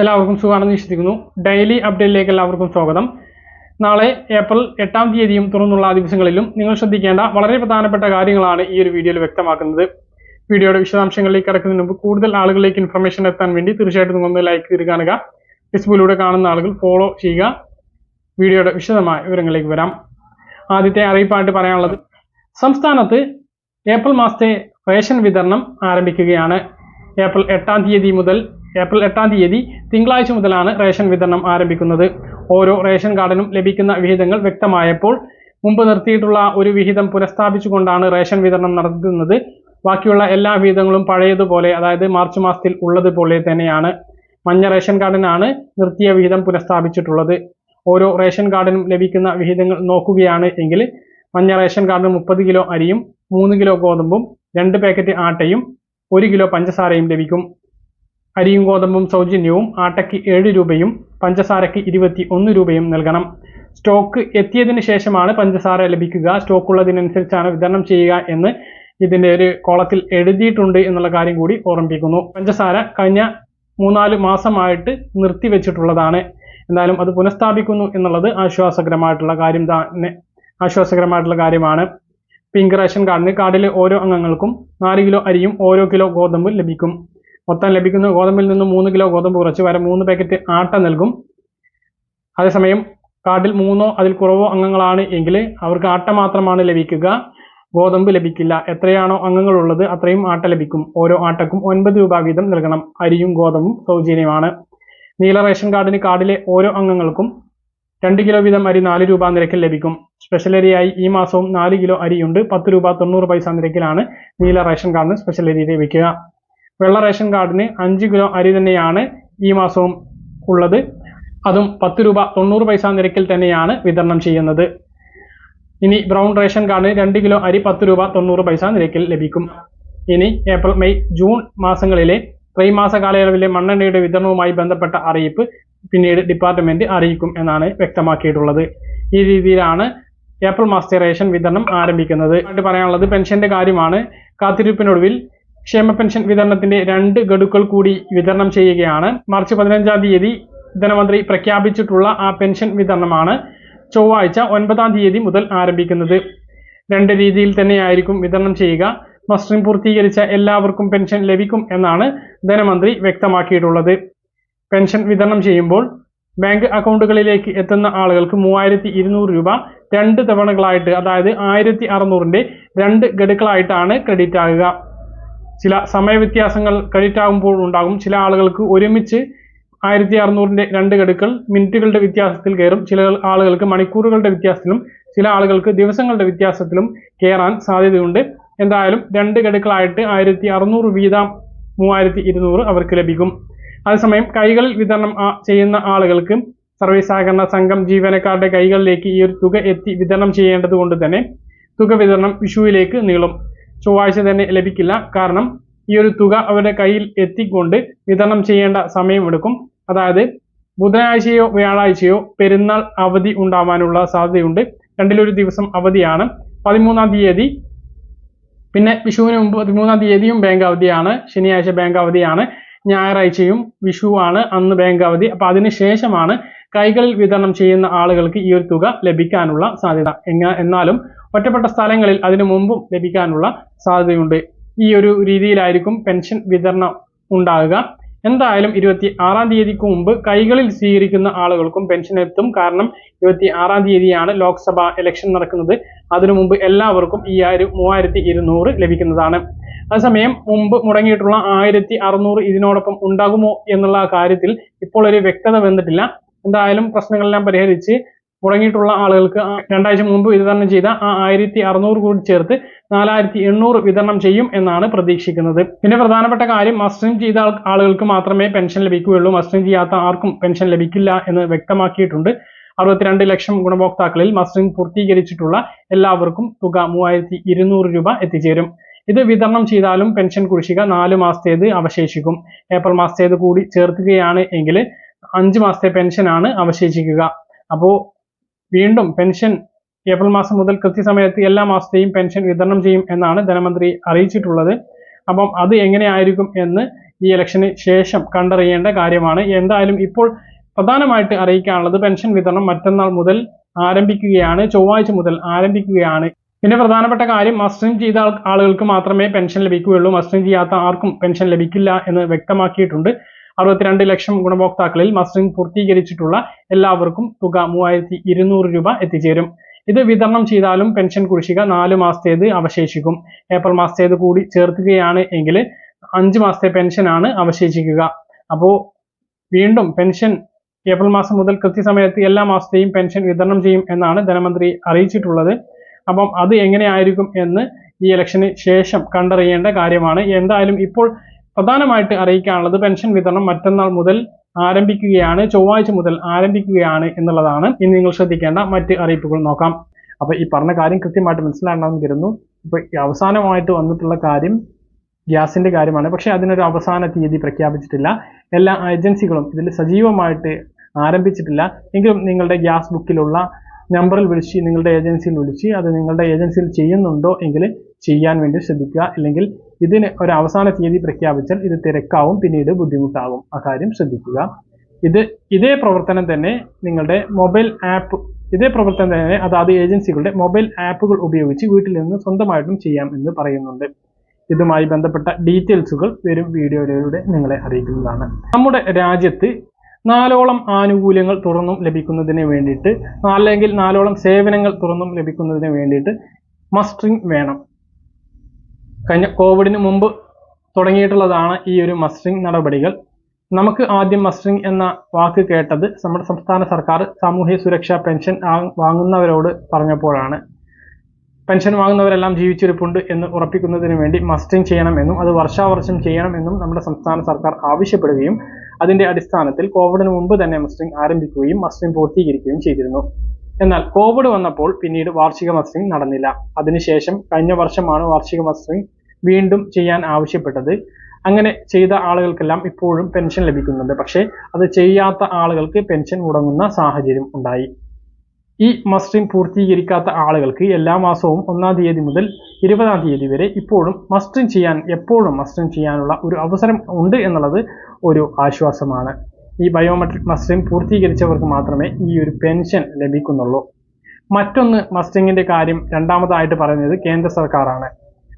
എല്ലാവർക്കും സുഖമാണെന്ന് വിശ്വസിക്കുന്നു. ഡെയിലി അപ്ഡേറ്റിലേക്ക് എല്ലാവർക്കും സ്വാഗതം. നാളെ ഏപ്രിൽ എട്ടാം തീയതിയും തുറന്നുള്ള ദിവസങ്ങളിലും നിങ്ങൾ ശ്രദ്ധിക്കേണ്ട വളരെ പ്രധാനപ്പെട്ട കാര്യങ്ങളാണ് ഈ ഒരു വീഡിയോയിൽ വ്യക്തമാക്കുന്നത്. വീഡിയോയുടെ വിശദാംശങ്ങളിലേക്ക് കിടക്കുന്നതിന് മുമ്പ് കൂടുതൽ ആളുകളിലേക്ക് ഇൻഫർമേഷൻ എത്താൻ വേണ്ടി തീർച്ചയായിട്ടും നിങ്ങൾ ഒന്ന് ലൈക്ക് ചെയ്ത് കാണുക. ഫേസ്ബുക്കിലൂടെ കാണുന്ന ആളുകൾ ഫോളോ ചെയ്യുക. വീഡിയോയുടെ വിശദമായ വിവരങ്ങളിലേക്ക് വരാം. ആദ്യത്തെ അറിയിപ്പായിട്ട് പറയാനുള്ളത് സംസ്ഥാനത്ത് ഏപ്രിൽ മാസത്തെ റേഷൻ വിതരണം ആരംഭിക്കുകയാണ്. ഏപ്രിൽ എട്ടാം തീയതി മുതൽ ഏപ്രിൽ എട്ടാം തീയതി തിങ്കളാഴ്ച മുതലാണ് റേഷൻ വിതരണം ആരംഭിക്കുന്നത്. ഓരോ റേഷൻ കാർഡിനും ലഭിക്കുന്ന വിഹിതങ്ങൾ വ്യക്തമായപ്പോൾ മുമ്പ് നിർത്തിയിട്ടുള്ള ഒരു വിഹിതം പുനഃസ്ഥാപിച്ചുകൊണ്ടാണ് റേഷൻ വിതരണം നടത്തുന്നത്. ബാക്കിയുള്ള എല്ലാ വിഹിതങ്ങളും പഴയതുപോലെ അതായത് മാർച്ച് മാസത്തിൽ ഉള്ളതുപോലെ തന്നെയാണ്. മഞ്ഞ റേഷൻ കാർഡിനാണ് നിർത്തിയ വിഹിതം പുനഃസ്ഥാപിച്ചിട്ടുള്ളത്. ഓരോ റേഷൻ കാർഡിനും ലഭിക്കുന്ന വിഹിതങ്ങൾ നോക്കുകയാണ് എങ്കിൽ മഞ്ഞ റേഷൻ കാർഡിന് മുപ്പത് കിലോ അരിയും മൂന്ന് കിലോ ഗോതമ്പും രണ്ട് പാക്കറ്റ് ആട്ടയും ഒരു കിലോ പഞ്ചസാരയും ലഭിക്കും. അരിയും ഗോതമ്പും സൗജന്യവും ആട്ടയ്ക്ക് ഏഴ് രൂപയും പഞ്ചസാരയ്ക്ക് ഇരുപത്തി ഒന്ന് രൂപയും നൽകണം. സ്റ്റോക്ക് എത്തിയതിന് ശേഷമാണ് പഞ്ചസാര ലഭിക്കുക. സ്റ്റോക്ക് ഉള്ളതിനനുസരിച്ചാണ് വിതരണം ചെയ്യുക എന്ന് ഇതിന്റെ ഒരു കോളത്തിൽ എഴുതിയിട്ടുണ്ട് എന്നുള്ള കാര്യം കൂടി ഓർമ്മിപ്പിക്കുന്നു. പഞ്ചസാര കഴിഞ്ഞ മൂന്നാൽ മാസമായിട്ട് നിർത്തിവെച്ചിട്ടുള്ളതാണ്. എന്നാലും അത് പുനഃസ്ഥാപിക്കുന്നു എന്നുള്ളത് ആശ്വാസകരമായിട്ടുള്ള കാര്യം തന്നെ. ആശ്വാസകരമായിട്ടുള്ള കാര്യമാണ്. പിങ്ക് റേഷൻ കാർഡിന് കാർഡിലെ ഓരോ അംഗങ്ങൾക്കും നാല് കിലോ അരിയും ഓരോ കിലോ ഗോതമ്പും ലഭിക്കും. മൊത്തം ലഭിക്കുന്ന ഗോതമ്പിൽ നിന്ന് മൂന്ന് കിലോ ഗോതമ്പ് കുറച്ച് വരെ മൂന്ന് പാക്കറ്റ് ആട്ട നൽകും. അതേസമയം കാർഡിൽ മൂന്നോ അതിൽ കുറവോ അംഗങ്ങളാണ് എങ്കിൽ അവർക്ക് ആട്ട മാത്രമാണ് ലഭിക്കുക. ഗോതമ്പ് ലഭിക്കില്ല. എത്രയാണോ അംഗങ്ങളുള്ളത് അത്രയും ആട്ട ലഭിക്കും. ഓരോ ആട്ടക്കും ഒൻപത് രൂപ വീതം നൽകണം. അരിയും ഗോതമ്പും സൗജന്യമാണ്. നീല റേഷൻ കാർഡിന് കാർഡിലെ ഓരോ അംഗങ്ങൾക്കും രണ്ട് കിലോ വീതം അരി നാല് രൂപ നിരക്കിൽ ലഭിക്കും. സ്പെഷ്യൽ അരിയായി ഈ മാസവും നാല് കിലോ അരിയുണ്ട്. പത്ത് രൂപ തൊണ്ണൂറ് പൈസ നിരക്കിലാണ് നീല റേഷൻ കാർഡിന് സ്പെഷ്യൽ അരി ലഭിക്കുക വെള്ള റേഷൻ കാർഡിന് അഞ്ച് കിലോ അരി തന്നെയാണ് ഈ മാസവും ഉള്ളത്. അതും പത്ത് രൂപ തൊണ്ണൂറ് പൈസ നിരക്കിൽ തന്നെയാണ് വിതരണം ചെയ്യുന്നത്. ഇനി ബ്രൗൺ റേഷൻ കാർഡിന് രണ്ട് കിലോ അരി പത്ത് രൂപ തൊണ്ണൂറ് പൈസ നിരക്കിൽ ലഭിക്കും. ഇനി ഏപ്രിൽ മെയ് ജൂൺ മാസങ്ങളിലെ ത്രൈമാസ കാലയളവിലെ മണ്ണെണ്ണയുടെ വിതരണവുമായി ബന്ധപ്പെട്ട അറിയിപ്പ് പിന്നീട് ഡിപ്പാർട്ട്മെന്റ് അറിയിക്കും എന്നാണ് വ്യക്തമാക്കിയിട്ടുള്ളത്. ഈ രീതിയിലാണ് ഏപ്രിൽ മാസത്തെ റേഷൻ വിതരണം ആരംഭിക്കുന്നത്. പറയാനുള്ളത് പെൻഷന്റെ കാര്യമാണ്. കാത്തിരിപ്പിനൊടുവിൽ ക്ഷേമ പെൻഷൻ വിതരണത്തിന്റെ രണ്ട് ഗഡുക്കൾ കൂടി വിതരണം ചെയ്യുകയാണ്. മാർച്ച് പതിനഞ്ചാം തീയതി ധനമന്ത്രി പ്രഖ്യാപിച്ചിട്ടുള്ള ആ പെൻഷൻ വിതരണമാണ് ചൊവ്വാഴ്ച ഒൻപതാം തീയതി മുതൽ ആരംഭിക്കുന്നത്. രണ്ട് രീതിയിൽ തന്നെയായിരിക്കും വിതരണം ചെയ്യുക. മസ്റ്ററിംഗ് പൂർത്തീകരിച്ച എല്ലാവർക്കും പെൻഷൻ ലഭിക്കും എന്നാണ് ധനമന്ത്രി വ്യക്തമാക്കിയിട്ടുള്ളത്. പെൻഷൻ വിതരണം ചെയ്യുമ്പോൾ ബാങ്ക് അക്കൗണ്ടുകളിലേക്ക് എത്തുന്ന ആളുകൾക്ക് മൂവായിരത്തി ഇരുന്നൂറ് രൂപ രണ്ട് തവണകളായിട്ട് അതായത് ആയിരത്തി അറുന്നൂറിന്റെ രണ്ട് ഗഡുക്കളായിട്ടാണ് ക്രെഡിറ്റ് ആകുക ചില സമയവ്യത്യാസങ്ങൾ കഴിറ്റാകുമ്പോൾ ഉണ്ടാകും. ചില ആളുകൾക്ക് ഒരുമിച്ച് ആയിരത്തി അറുന്നൂറിന്റെ രണ്ട് ഗഡുക്കൾ മിനിറ്റുകളുടെ വ്യത്യാസത്തിൽ കയറും. ചില ആളുകൾക്ക് മണിക്കൂറുകളുടെ വ്യത്യാസത്തിലും ചില ആളുകൾക്ക് ദിവസങ്ങളുടെ വ്യത്യാസത്തിലും കയറാൻ സാധ്യതയുണ്ട്. എന്തായാലും രണ്ട് ഗഡുക്കളായിട്ട് ആയിരത്തി അറുന്നൂറ് വീതം മൂവായിരത്തി ഇരുന്നൂറ് അവർക്ക് ലഭിക്കും. അതേസമയം കൈകൾ വിതരണം ചെയ്യുന്ന ആളുകൾക്ക് സർവീസ് സഹകരണ സംഘം ജീവനക്കാരുടെ കൈകളിലേക്ക് ഈ ഒരു തുക എത്തി വിതരണം ചെയ്യേണ്ടത് കൊണ്ട് തന്നെ തുക വിതരണം വിഷുവിലേക്ക് നീളും. ചൊവ്വാഴ്ച തന്നെ ലഭിക്കില്ല. കാരണം ഈ ഒരു തുക അവരുടെ കയ്യിൽ എത്തിക്കൊണ്ട് വിതരണം ചെയ്യേണ്ട സമയമെടുക്കും. അതായത് ബുധനാഴ്ചയോ വ്യാഴാഴ്ചയോ പെരുന്നാൾ അവധി ഉണ്ടാവാനുള്ള സാധ്യതയുണ്ട്. രണ്ടിലൊരു ദിവസം അവധിയാണ്. പതിമൂന്നാം തീയതി പിന്നെ വിഷുവിന് മുമ്പ് പതിമൂന്നാം തീയതിയും ബാങ്ക് അവധിയാണ്. ശനിയാഴ്ച ബാങ്ക് അവധിയാണ്. ഞായറാഴ്ചയും വിഷുവാണ്. അന്ന് ബാങ്ക് അവധി. അപ്പൊ അതിന് ശേഷമാണ് കൈകളിൽ വിതരണം ചെയ്യുന്ന ആളുകൾക്ക് ഈ ഒരു തുക ലഭിക്കാനുള്ള സാധ്യത. എന്നാലും ഒറ്റപ്പെട്ട സ്ഥലങ്ങളിൽ അതിനു മുമ്പും ലഭിക്കാനുള്ള സാധ്യതയുണ്ട്. ഈ ഒരു രീതിയിലായിരിക്കും പെൻഷൻ വിതരണം ഉണ്ടാകുക. എന്തായാലും ഇരുപത്തി ആറാം തീയതിക്ക് മുമ്പ് കൈകളിൽ സ്വീകരിക്കുന്ന ആളുകൾക്കും പെൻഷൻ എത്തും കാരണം ഇരുപത്തി ആറാം തീയതിയാണ് ലോക്സഭ ഇലക്ഷൻ നടക്കുന്നത്. അതിനു മുമ്പ് എല്ലാവർക്കും ഈ ഒരു മൂവായിരത്തി ഇരുന്നൂറ് ലഭിക്കുന്നതാണ്. അതേസമയം മുമ്പ് മുടങ്ങിയിട്ടുള്ള ആയിരത്തി അറുന്നൂറ് ഇതിനോടൊപ്പം ഉണ്ടാകുമോ എന്നുള്ള കാര്യത്തിൽ ഇപ്പോൾ ഒരു വ്യക്തത വന്നിട്ടില്ല. എന്തായാലും പ്രശ്നങ്ങളെല്ലാം പരിഹരിച്ച് മുടങ്ങിയിട്ടുള്ള ആളുകൾക്ക് രണ്ടാഴ്ച മുമ്പ് വിതരണം ചെയ്ത ആ ആയിരത്തി അറുന്നൂറ് കൂടി ചേർത്ത് നാലായിരത്തി എണ്ണൂറ് വിതരണം ചെയ്യും എന്നാണ് പ്രതീക്ഷിക്കുന്നത്. പിന്നെ പ്രധാനപ്പെട്ട കാര്യം മസ്റ്ററിംഗ് ചെയ്ത ആളുകൾക്ക് മാത്രമേ പെൻഷൻ ലഭിക്കുകയുള്ളൂ. മസ്റ്ററിംഗ് ചെയ്യാത്ത ആർക്കും പെൻഷൻ ലഭിക്കില്ല എന്ന് വ്യക്തമാക്കിയിട്ടുണ്ട്. അറുപത്തിരണ്ട് ലക്ഷം ഗുണഭോക്താക്കളിൽ മസ്റ്ററിംഗ് പൂർത്തീകരിച്ചിട്ടുള്ള എല്ലാവർക്കും തുക മൂവായിരത്തി ഇരുന്നൂറ് രൂപ എത്തിച്ചേരും. ഇത് വിതരണം ചെയ്താലും പെൻഷൻ കുടിശ്ശിക നാല് മാസത്തേത് അവശേഷിക്കും. ഏപ്രിൽ മാസത്തേത് കൂടി ചേർക്കുകയാണ് എങ്കിൽ അഞ്ച് മാസത്തെ പെൻഷനാണ് അവശേഷിക്കുക. അപ്പോൾ വീണ്ടും പെൻഷൻ ഏപ്രിൽ മാസം മുതൽ കൃത്യസമയത്ത് എല്ലാ മാസത്തെയും പെൻഷൻ വിതരണം ചെയ്യും എന്നാണ് ധനമന്ത്രി അറിയിച്ചിട്ടുള്ളത്. അപ്പം അത് എങ്ങനെയായിരിക്കും എന്ന് ഈ ഇലക്ഷന് ശേഷം കണ്ടറിയേണ്ട കാര്യമാണ്. എന്തായാലും ഇപ്പോൾ പ്രധാനമായിട്ട് അറിയിക്കാനുള്ളത് പെൻഷൻ വിതരണം മറ്റന്നാൾ മുതൽ ആരംഭിക്കുകയാണ്. ചൊവ്വാഴ്ച മുതൽ ആരംഭിക്കുകയാണ്. പിന്നെ പ്രധാനപ്പെട്ട കാര്യം മസ്റ്റിം ചെയ്ത ആളുകൾക്ക് മാത്രമേ പെൻഷൻ ലഭിക്കുകയുള്ളൂ. മസ്റ്റിം ചെയ്യാത്ത ആർക്കും പെൻഷൻ ലഭിക്കില്ല എന്ന് വ്യക്തമാക്കിയിട്ടുണ്ട്. അറുപത്തിരണ്ട് ലക്ഷം ഗുണഭോക്താക്കളിൽ മസ്റ്ററിംഗ് പൂർത്തീകരിച്ചിട്ടുള്ള എല്ലാവർക്കും തുക മൂവായിരത്തി ഇരുന്നൂറ് രൂപ എത്തിച്ചേരും. ഇത് വിതരണം ചെയ്താലും പെൻഷൻ കുടിശ്ശിക നാല് മാസത്തേത് അവശേഷിക്കും. ഏപ്രിൽ മാസത്തേത് കൂടി ചേർക്കുകയാണ് എങ്കിൽ അഞ്ച് മാസത്തെ പെൻഷനാണ് അവശേഷിക്കുക. അപ്പോൾ വീണ്ടും പെൻഷൻ ഏപ്രിൽ മാസം മുതൽ കൃത്യസമയത്ത് എല്ലാ മാസത്തെയും പെൻഷൻ വിതരണം ചെയ്യും എന്നാണ് ധനമന്ത്രി അറിയിച്ചിട്ടുള്ളത്. അപ്പം അത് എങ്ങനെയായിരിക്കും എന്ന് ഈ ഇലക്ഷന് ശേഷം കണ്ടറിയേണ്ട കാര്യമാണ്. എന്തായാലും ഇപ്പോൾ പ്രധാനമായിട്ട് അറിയിക്കാനുള്ളത് പെൻഷൻ വിതരണം മറ്റന്നാൾ മുതൽ ആരംഭിക്കുകയാണ് ചൊവ്വാഴ്ച മുതൽ ആരംഭിക്കുകയാണ് എന്നുള്ളതാണ്. ഇനി നിങ്ങൾ ശ്രദ്ധിക്കേണ്ട മറ്റ് അറിയിപ്പുകൾ നോക്കാം. അപ്പൊ ഈ പറഞ്ഞ കാര്യം കൃത്യമായിട്ട് മനസ്സിലാകണമെന്ന് കരുതുന്നു. ഇപ്പൊ അവസാനമായിട്ട് വന്നിട്ടുള്ള കാര്യം ഗ്യാസിന്റെ കാര്യമാണ്. പക്ഷെ അതിനൊരു അവസാന തീയതി പ്രഖ്യാപിച്ചിട്ടില്ല. എല്ലാ ഏജൻസികളും ഇതിൽ സജീവമായിട്ട് ആരംഭിച്ചിട്ടില്ല. എങ്കിലും നിങ്ങളുടെ ഗ്യാസ് ബുക്കിലുള്ള നമ്പറിൽ വിളിച്ച് നിങ്ങളുടെ ഏജൻസിയിൽ വിളിച്ച് അത് നിങ്ങളുടെ ഏജൻസിയിൽ ചെയ്യുന്നുണ്ടോ എങ്കിൽ ചെയ്യാൻ വേണ്ടി ശ്രദ്ധിക്കുക. അല്ലെങ്കിൽ ഇതിന് ഒരു അവസാന തീയതി പ്രഖ്യാപിച്ചാൽ ഇത് തിരക്കാവും പിന്നീട് ബുദ്ധിമുട്ടാവും. ആ കാര്യം ശ്രദ്ധിക്കുക. ഇത് ഇതേ പ്രവർത്തനം തന്നെ നിങ്ങളുടെ മൊബൈൽ ആപ്പ് ഇതേ പ്രവർത്തനം തന്നെ അതാത് ഏജൻസികളുടെ മൊബൈൽ ആപ്പുകൾ ഉപയോഗിച്ച് വീട്ടിൽ നിന്ന് സ്വന്തമായിട്ടും ചെയ്യാം എന്ന് പറയുന്നുണ്ട്. ഇതുമായി ബന്ധപ്പെട്ട ഡീറ്റെയിൽസുകൾ വരും വീഡിയോയിലൂടെ നിങ്ങളെ അറിയിക്കുന്നതാണ്. നമ്മുടെ രാജ്യത്ത് നാലോളം ആനുകൂല്യങ്ങൾ തുറന്നും ലഭിക്കുന്നതിന് വേണ്ടിയിട്ട് അല്ലെങ്കിൽ നാലോളം സേവനങ്ങൾ തുറന്നും ലഭിക്കുന്നതിന് വേണ്ടിയിട്ട് മസ്റ്ററിംഗ് വേണം. കഴിഞ്ഞ കോവിഡിന് മുമ്പ് തുടങ്ങിയിട്ടുള്ളതാണ് ഈ ഒരു മസ്റ്ററിംഗ് നടപടികൾ. നമുക്ക് ആദ്യം മസ്റ്ററിംഗ് എന്ന വാക്ക് കേട്ടത് നമ്മുടെ സംസ്ഥാന സർക്കാർ സാമൂഹ്യ സുരക്ഷാ പെൻഷൻ വാങ്ങുന്നവരോട് പറഞ്ഞപ്പോഴാണ്. പെൻഷൻ വാങ്ങുന്നവരെല്ലാം ജീവിച്ചിരിപ്പുണ്ട് എന്ന് ഉറപ്പിക്കുന്നതിന് വേണ്ടി മസ്റ്ററിംഗ് ചെയ്യണമെന്നും അത് വർഷാവർഷം ചെയ്യണമെന്നും നമ്മുടെ സംസ്ഥാന സർക്കാർ ആവശ്യപ്പെടുകയും അതിന്റെ അടിസ്ഥാനത്തിൽ കോവിഡിന് മുമ്പ് തന്നെ മസ്റ്റിംഗ് ആരംഭിക്കുകയും മസ്റ്റിംഗ് പൂർത്തീകരിക്കുകയും ചെയ്തിരുന്നു. എന്നാൽ കോവിഡ് വന്നപ്പോൾ പിന്നീട് വാർഷിക മസ്റ്റിംഗ് നടന്നില്ല. അതിനുശേഷം കഴിഞ്ഞ വർഷമാണ് വാർഷിക മസ്റ്റിംഗ് വീണ്ടും ചെയ്യാൻ ആവശ്യപ്പെട്ടത്. അങ്ങനെ ചെയ്ത ആളുകൾക്കെല്ലാം ഇപ്പോഴും പെൻഷൻ ലഭിക്കുന്നുണ്ട്. പക്ഷേ അത് ചെയ്യാത്ത ആളുകൾക്ക് പെൻഷൻ മുടങ്ങുന്ന സാഹചര്യം ഉണ്ടായി. ഈ മസ്റ്റിംഗ് പൂർത്തീകരിക്കാത്ത ആളുകൾക്ക് എല്ലാ മാസവും ഒന്നാം തീയതി മുതൽ ഇരുപതാം തീയതി വരെ ഇപ്പോഴും മസ്റ്റിംഗ് ചെയ്യാൻ എപ്പോഴും മസ്റ്റിംഗ് ചെയ്യാനുള്ള ഒരു അവസരം ഉണ്ട് എന്നുള്ളത് ഒരു ആശ്വാസമാണ്. ഈ ബയോമെട്രിക് മസ്റ്റിംഗ് പൂർത്തീകരിച്ചവർക്ക് മാത്രമേ ഈ ഒരു പെൻഷൻ ലഭിക്കുന്നുള്ളൂ. മറ്റൊന്ന് മസ്റ്ററിംഗിന്റെ കാര്യം രണ്ടാമതായിട്ട് പറയുന്നത് കേന്ദ്ര സർക്കാരാണ്.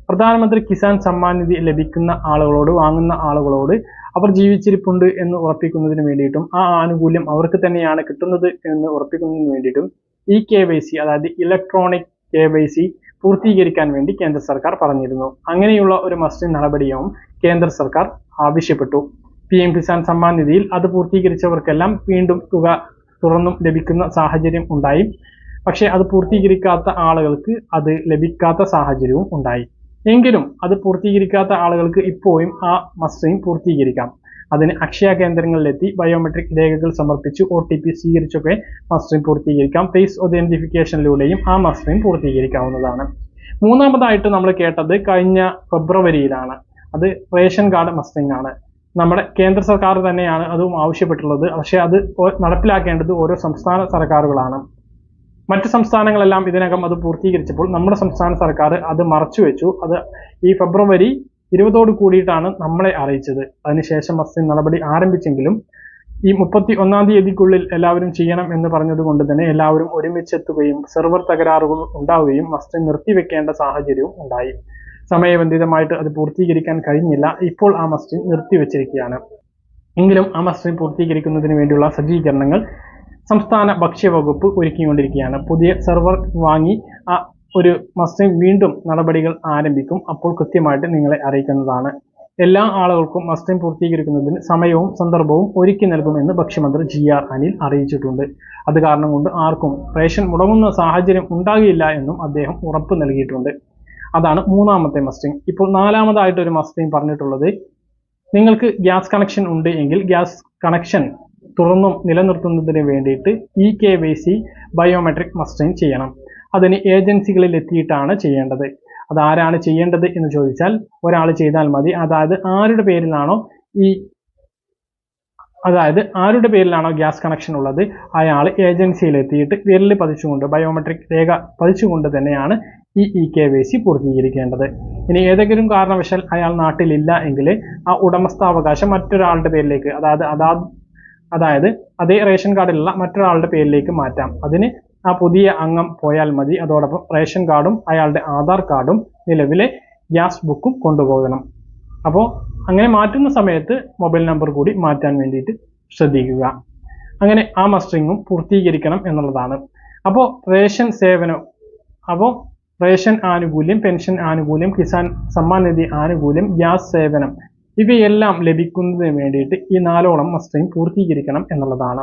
പ്രധാനമന്ത്രി കിസാൻ സമ്മാൻ നിധി ലഭിക്കുന്ന ആളുകളോട് വാങ്ങുന്ന ആളുകളോട് അവർ ജീവിച്ചിരിപ്പുണ്ട് എന്ന് ഉറപ്പിക്കുന്നതിന് വേണ്ടിയിട്ടും ആ ആനുകൂല്യം അവർക്ക് തന്നെയാണ് കിട്ടുന്നത് എന്ന് ഉറപ്പിക്കുന്നതിന് വേണ്ടിയിട്ടും ഈ കെ വൈ സി അതായത് ഇലക്ട്രോണിക് കെ വൈ സി പൂർത്തീകരിക്കാൻ വേണ്ടി കേന്ദ്ര സർക്കാർ പറഞ്ഞിരുന്നു. അങ്ങനെയുള്ള ഒരു മസ്റ്റ് നടപടിയും കേന്ദ്ര സർക്കാർ ആവശ്യപ്പെട്ടു. പി എം കിസാൻ സമ്മാൻ നിധിയിൽ അത് പൂർത്തീകരിച്ചവർക്കെല്ലാം വീണ്ടും തുക തുറന്നും ലഭിക്കുന്ന സാഹചര്യം ഉണ്ടായി. പക്ഷേ അത് പൂർത്തീകരിക്കാത്ത ആളുകൾക്ക് അത് ലഭിക്കാത്ത സാഹചര്യവും ഉണ്ടായി. എങ്കിലും അത് പൂർത്തീകരിക്കാത്ത ആളുകൾക്ക് ഇപ്പോഴും ആ മസ്റ്ററിംഗ് പൂർത്തീകരിക്കാം. അതിന് അക്ഷയ കേന്ദ്രങ്ങളിലെത്തി ബയോമെട്രിക് രേഖകൾ സമർപ്പിച്ച് ഒ ടി പി സ്വീകരിച്ചൊക്കെ മസ്റ്ററിംഗ് പൂർത്തീകരിക്കാം. ഫേസ് ഒതന്റിഫിക്കേഷനിലൂടെയും ആ മസ്റ്ററിംഗ് പൂർത്തീകരിക്കാവുന്നതാണ്. മൂന്നാമതായിട്ട് നമ്മൾ കേട്ടത് കഴിഞ്ഞ ഫെബ്രുവരിയിലാണ്. അത് റേഷൻ കാർഡ് മസ്റ്ററിംഗ് ആണ്. നമ്മുടെ കേന്ദ്ര സർക്കാർ തന്നെയാണ് അതും ആവശ്യപ്പെട്ടിട്ടുള്ളത്. പക്ഷേ അത് നടപ്പിലാക്കേണ്ടത് ഓരോ സംസ്ഥാന സർക്കാരുകളാണ്. മറ്റ് സംസ്ഥാനങ്ങളെല്ലാം ഇതിനകം അത് പൂർത്തീകരിച്ചപ്പോൾ നമ്മുടെ സംസ്ഥാന സർക്കാർ അത് മറച്ചു വെച്ചു അത് ഈ ഫെബ്രുവരി ഇരുപതോട് കൂടിയിട്ടാണ് നമ്മളെ അറിയിച്ചത്. അതിനുശേഷം മസ്സിൻ നടപടി ആരംഭിച്ചെങ്കിലും ഈ മുപ്പത്തി ഒന്നാം തീയതിക്കുള്ളിൽ എല്ലാവരും ചെയ്യണം എന്ന് പറഞ്ഞതുകൊണ്ട് തന്നെ എല്ലാവരും ഒരുമിച്ചെത്തുകയും സെർവർ തകരാറുകൾ ഉണ്ടാവുകയും മസ്തിൻ നിർത്തിവെക്കേണ്ട സാഹചര്യവും ഉണ്ടായി. സമയബന്ധിതമായിട്ട് അത് പൂർത്തീകരിക്കാൻ കഴിഞ്ഞില്ല. ഇപ്പോൾ ആ മസ്റ്റിൻ നിർത്തിവെച്ചിരിക്കുകയാണ്. എങ്കിലും ആ മസ്റ്റിൻ പൂർത്തീകരിക്കുന്നതിന് വേണ്ടിയുള്ള സജ്ജീകരണങ്ങൾ സംസ്ഥാന ഭക്ഷ്യവകുപ്പ് ഒരുക്കിക്കൊണ്ടിരിക്കുകയാണ്. പുതിയ സെർവർ വാങ്ങി ആ ഒരു മസ്ലിം വീണ്ടും നടപടികൾ ആരംഭിക്കും. അപ്പോൾ കൃത്യമായിട്ട് നിങ്ങളെ അറിയിക്കുന്നതാണ്. എല്ലാ ആളുകൾക്കും മസ്ലിം പൂർത്തീകരിക്കുന്നതിന് സമയവും സന്ദർഭവും ഒരുക്കി നൽകുമെന്ന് ഭക്ഷ്യമന്ത്രി ജി ആർ അനിൽ അറിയിച്ചിട്ടുണ്ട്. അത് കാരണം കൊണ്ട് ആർക്കും റേഷൻ മുടങ്ങുന്ന സാഹചര്യം ഉണ്ടാകില്ല എന്നും അദ്ദേഹം ഉറപ്പ് നൽകിയിട്ടുണ്ട്. അതാണ് മൂന്നാമത്തെ മസ്റ്റിംഗ് ഇപ്പോൾ നാലാമതായിട്ട് ഒരു മസ്റ്റിംഗ് പറഞ്ഞിട്ടുള്ളത് നിങ്ങൾക്ക് ഗ്യാസ് കണക്ഷൻ ഉണ്ട് എങ്കിൽ ഗ്യാസ് കണക്ഷൻ തുറന്നും നിലനിർത്തുന്നതിന് വേണ്ടിയിട്ട് e K Y C biometric mustering ചെയ്യണം. അതിന് ഏജൻസികളിൽ എത്തിയിട്ടാണ് ചെയ്യേണ്ടത്. അത് ആരാണ് ചെയ്യേണ്ടത് എന്ന് ചോദിച്ചാൽ ഒരാൾ ചെയ്താൽ മതി. അതായത് ആരുടെ പേരിലാണോ ഈ അതായത് ആരുടെ പേരിലാണോ ഗ്യാസ് കണക്ഷൻ ഉള്ളത്? അയാൾ ഏജൻസിയിൽ എത്തിയിട്ട് വിരൽ പതിച്ചുകൊണ്ട് ബയോമെട്രിക് രേഖ പതിച്ചുകൊണ്ട് തന്നെയാണ് ഈ ഇ കെ വൈ സി പൂർത്തീകരിക്കേണ്ടത്. ഇനി ഏതെങ്കിലും കാരണവശാൽ അയാൾ നാട്ടിലില്ല എങ്കിൽ ആ ഉടമസ്ഥാവകാശം മറ്റൊരാളുടെ പേരിലേക്ക് അതായത് അതാ അതായത് അതേ റേഷൻ കാർഡിലുള്ള മറ്റൊരാളുടെ പേരിലേക്ക് മാറ്റാം. അതിന് ആ പുതിയ അംഗം പോയാൽ മതി. അതോടൊപ്പം റേഷൻ കാർഡും അയാളുടെ ആധാർ കാർഡും നിലവിലെ ഗ്യാസ് ബുക്കും കൊണ്ടുപോകണം. അപ്പോൾ അങ്ങനെ മാറ്റുന്ന സമയത്ത് മൊബൈൽ നമ്പർ കൂടി മാറ്റാൻ വേണ്ടിയിട്ട് ശ്രദ്ധിക്കുക. അങ്ങനെ ആ മസ്റ്ററിങ്ങും പൂർത്തീകരിക്കണം എന്നുള്ളതാണ്. അപ്പോൾ റേഷൻ സേവനം അപ്പോൾ റേഷൻ ആനുകൂല്യം പെൻഷൻ ആനുകൂല്യം കിസാൻ സമ്മാൻ നിധി ആനുകൂല്യം ഗ്യാസ് സേവനം ഇവയെല്ലാം ലഭിക്കുന്നതിന് വേണ്ടിയിട്ട് ഈ നാലോളം മസ്റ്ററിങ് പൂർത്തീകരിക്കണം എന്നുള്ളതാണ്.